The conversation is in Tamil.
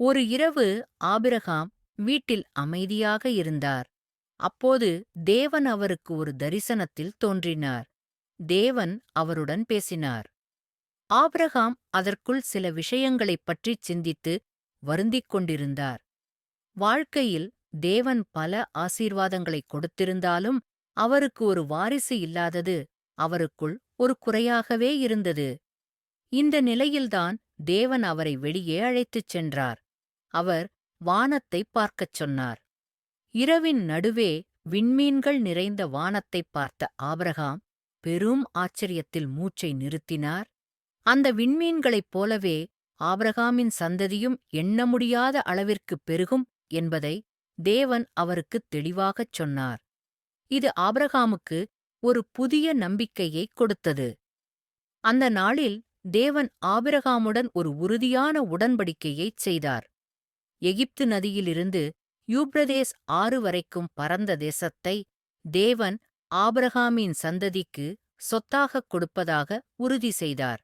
ஒரு இரவு ஆபிரகாம் வீட்டில் அமைதியாக இருந்தார். அப்போது தேவன் அவருக்கு ஒரு தரிசனத்தில் தோன்றினார். தேவன் அவருடன் பேசினார். ஆபிரகாம் அதற்குள் சில விஷயங்களைப் பற்றிச் சிந்தித்து வருந்திக் கொண்டிருந்தார். வாழ்க்கையில் தேவன் பல ஆசீர்வாதங்களைக் கொடுத்திருந்தாலும் அவருக்கு ஒரு வாரிசு இல்லாதது அவருக்குள் ஒரு குறையாகவே இருந்தது. இந்த நிலையில்தான் தேவன் அவரை வெளியே அழைத்துச் சென்றார். அவர் வானத்தைப் பார்க்கச் சொன்னார். இரவின் நடுவே விண்மீன்கள் நிறைந்த வானத்தைப் பார்த்த ஆபிரகாம் பெரும் ஆச்சரியத்தில் மூச்சை நிறுத்தினார். அந்த விண்மீன்களைப் போலவே ஆபிரகாமின் சந்ததியும் எண்ண முடியாத அளவிற்குப் பெருகும் என்பதை தேவன் அவருக்குத் தெளிவாகச் சொன்னார். இது ஆபிரகாமுக்கு ஒரு புதிய நம்பிக்கையைக் கொடுத்தது. அந்த நாளில் தேவன் ஆபிரகாமுடன் ஒரு உறுதியான உடன்படிக்கையைச் செய்தார். எகிப்து நதியிலிருந்து யூப்ரதேஸ் ஆறு வரைக்கும் பரந்த தேசத்தை தேவன் ஆபிரகாமின் சந்ததிக்கு சொத்தாகக் கொடுப்பதாக உறுதி செய்தார்.